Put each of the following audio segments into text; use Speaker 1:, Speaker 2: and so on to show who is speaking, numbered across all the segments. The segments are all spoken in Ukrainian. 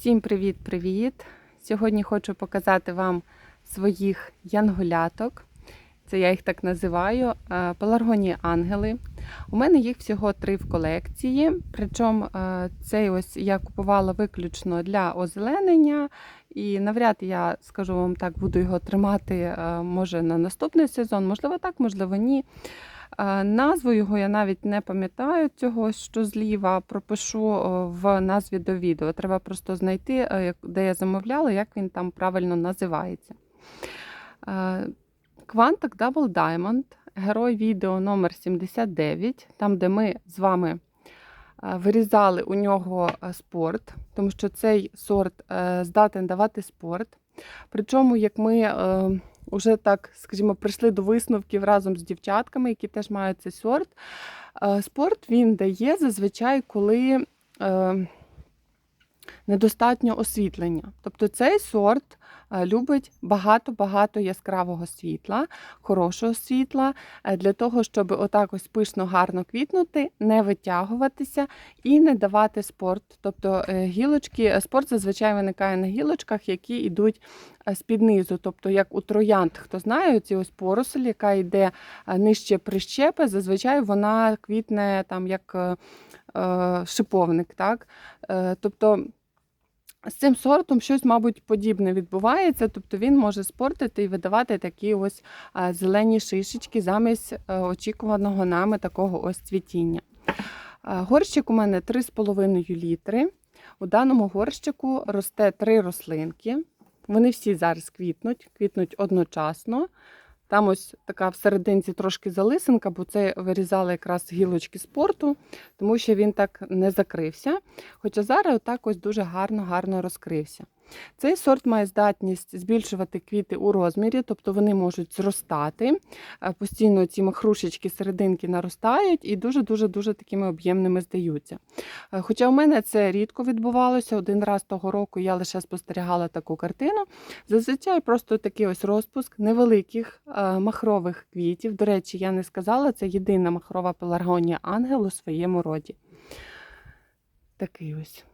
Speaker 1: Всім привіт-привіт! Сьогодні хочу показати вам своїх янголяток. Це я їх так називаю. е, Пеларгонії ангели. У мене їх всього три в колекції. Причому е, цей ось я купувала виключно для озеленення. І навряд я скажу вам так, буду його тримати е, може на наступний сезон. Можливо, так, можливо, ні. Е, Назву його я навіть не пам'ятаю цього, що зліва пропишу е, в назві до відео. Треба просто знайти, е, де я замовляла, як він там правильно називається. Е, Double Diamond, герой відео номер 79, там, де ми з вами вирізали у нього спорт, тому що цей сорт здатен давати спорт. Причому, як ми вже так, скажімо, прийшли до висновків разом з дівчатками, які теж мають цей сорт. Е, Спорт він дає зазвичай, коли е, недостатньо освітлення. Тобто цей сорт е, любить багато-багато яскравого світла, хорошого світла, е, для того, щоб отак ось пишно гарно квітнути, не витягуватися і не давати спорт. Тобто е, гілочки, спорт зазвичай виникає на гілочках, які йдуть з-під низу. Тобто, як у троянд, хто знає, ці ось поросль, яка йде нижче прищепи, зазвичай вона квітне там як шиповник. Так? Тобто з цим сортом щось, мабуть, подібне відбувається, тобто він може спортити і видавати такі ось зелені шишечки замість е, очікуваного нами такого ось цвітіння. Горщик у мене 3,5 літри. У даному горщику росте три рослинки. Вони всі зараз квітнуть, квітнуть одночасно. Там ось така всерединці трошки залисинка, бо це вирізали якраз гілочки спорту, тому що він так не закрився. Хоча зараз отак ось дуже гарно-гарно розкрився. Цей сорт має здатність збільшувати квіти у розмірі, тобто вони можуть зростати. Е, Постійно ці махрушечки серединки наростають і дуже-дуже дуже такими об'ємними здаються. Е, Хоча у мене це рідко відбувалося, один раз того року я лише спостерігала таку картину. Зазвичай просто такий ось розпуск невеликих е, махрових квітів. До речі, я не сказала, це єдина махрова пеларгонія ангел у своєму роді. Такий ось.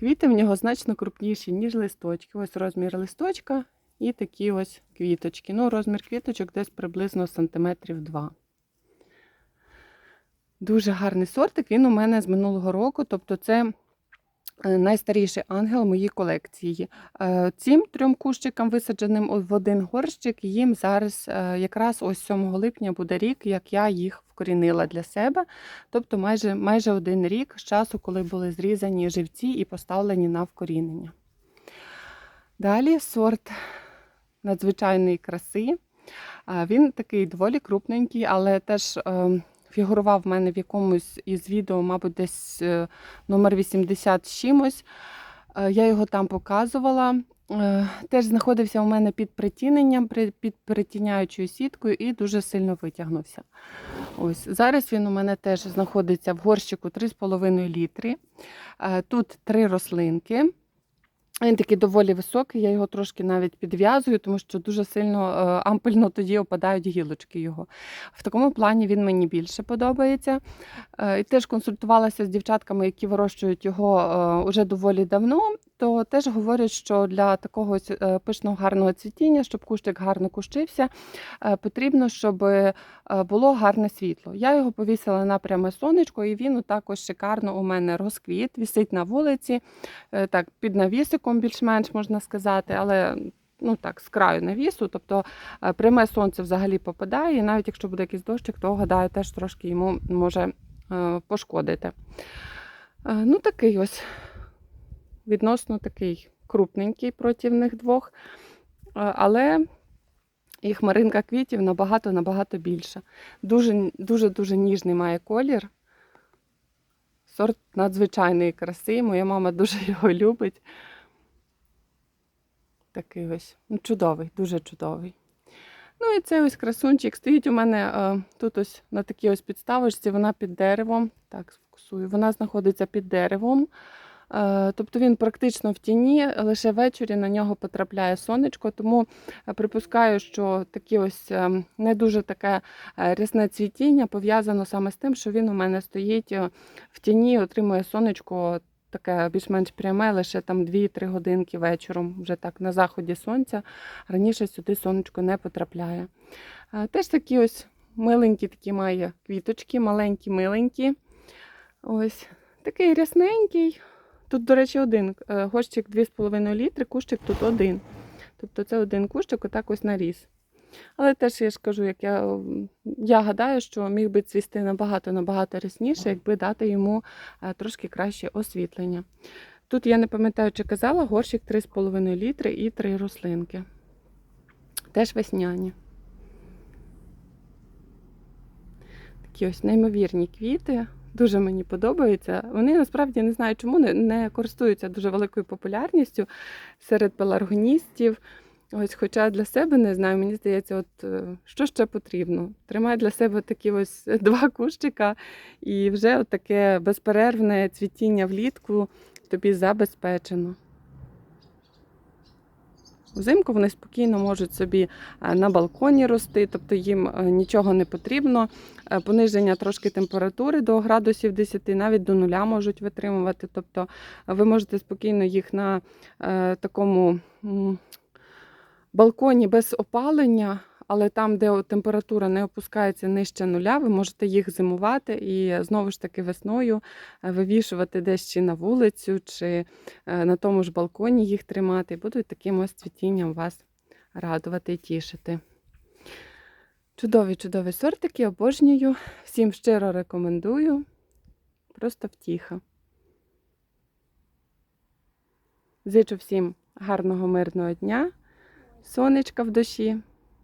Speaker 1: Квіти в нього значно крупніші, ніж листочки. Ось розмір листочка і такі ось квіточки. Ну, розмір квіточок десь приблизно сантиметрів 2. Дуже гарний сортик. Він у мене з минулого року, тобто це найстаріший ангел моїй колекції. Е, Цим трьом кущикам, висадженим в один горщик, їм зараз е, якраз ось 7 липня буде рік, як я їх вкорінила для себе. Тобто майже, майже один рік з часу, коли були зрізані живці і поставлені на вкорінення. Далі сорт надзвичайної краси. Він такий доволі крупненький, але теж е, фігурував в мене в якомусь із відео, мабуть, десь е, номер 80 з чимось. Е, Я його там показувала. Е, Теж знаходився у мене під притіненням, під притіняючою сіткою і дуже сильно витягнувся. Ось Зараз він у мене теж знаходиться в горщику 3,5 літри. Тут три рослинки. Він такий доволі високий, я його трошки навіть підв'язую, тому що дуже сильно е, ампельно тоді опадають гілочки його. В такому плані він мені більше подобається. Е, І теж консультувалася з дівчатками, які вирощують його е, уже доволі давно. То теж говорять, що для такого е, пишного гарного цвітіння, щоб кущик гарно кущився, е, потрібно, щоб е, було гарне світло. Я його повісила на пряме сонечко, і він також шикарно у мене розквіт, вісить на вулиці, так, під навісиком більш-менш можна сказати, але ну так, з краю навісу, тобто пряме сонце взагалі попадає, і навіть якщо буде якийсь дощик, то гадаю, теж трошки йому може пошкодити. Ну, такий ось відносно такий крупненький проти них двох, але і хмаринка квітів набагато-набагато більша. Дуже дуже дуже ніжний має колір. Сорт надзвичайної краси. Моя мама дуже його любить. Такий ось ну, чудовий, дуже чудовий. Ну і цей ось красунчик стоїть у мене е, тут ось на такій ось підставочці, вона під деревом. Так, сфокусую. Вона знаходиться під деревом. Е, Тобто він практично в тіні, лише ввечері на нього потрапляє сонечко, тому е, припускаю, що такі ось е, не дуже таке рясне цвітіння пов'язано саме з тим, що він у мене стоїть в тіні, отримує сонечко таке більш-менш пряме, лише там 2-3 годинки вечором, вже так на заході сонця. Раніше сюди сонечко не потрапляє. Теж такі ось миленькі такі має квіточки, маленькі, миленькі. Ось такий рясненький. Тут, до речі, один е, горщик 2,5 літри, кущик тут один. Тобто це один кущик отак ось наріс. Але теж я ж кажу, як я, я гадаю, що міг би цвісти набагато-набагато рясніше, якби дати йому е, трошки краще освітлення. Тут я не пам'ятаю, чи казала, горщик 3,5 літри і 3 рослинки. Теж весняні. Такі ось неймовірні квіти. Дуже мені подобаються. Вони насправді не знаю, чому не, не користуються дуже великою популярністю серед пеларгоністів. Ось, хоча для себе не знаю, мені здається, от е, що ще потрібно. Тримай для себе такі ось два кущика, і вже от таке безперервне цвітіння влітку тобі забезпечено. Взимку вони спокійно можуть собі е, на балконі рости, тобто їм е, нічого не потрібно. Е, Пониження трошки температури до градусів 10, навіть до нуля можуть витримувати. Тобто ви можете спокійно їх на такому балконі без опалення, але там, де температура не опускається нижче нуля, ви можете їх зимувати і знову ж таки весною е, вивішувати десь чи на вулицю, чи е, на тому ж балконі їх тримати. І будуть таким ось цвітінням вас радувати і тішити. Чудові, чудові сортики, обожнюю. Всім щиро рекомендую. Просто втіха. Зичу всім гарного мирного дня, сонечка в душі.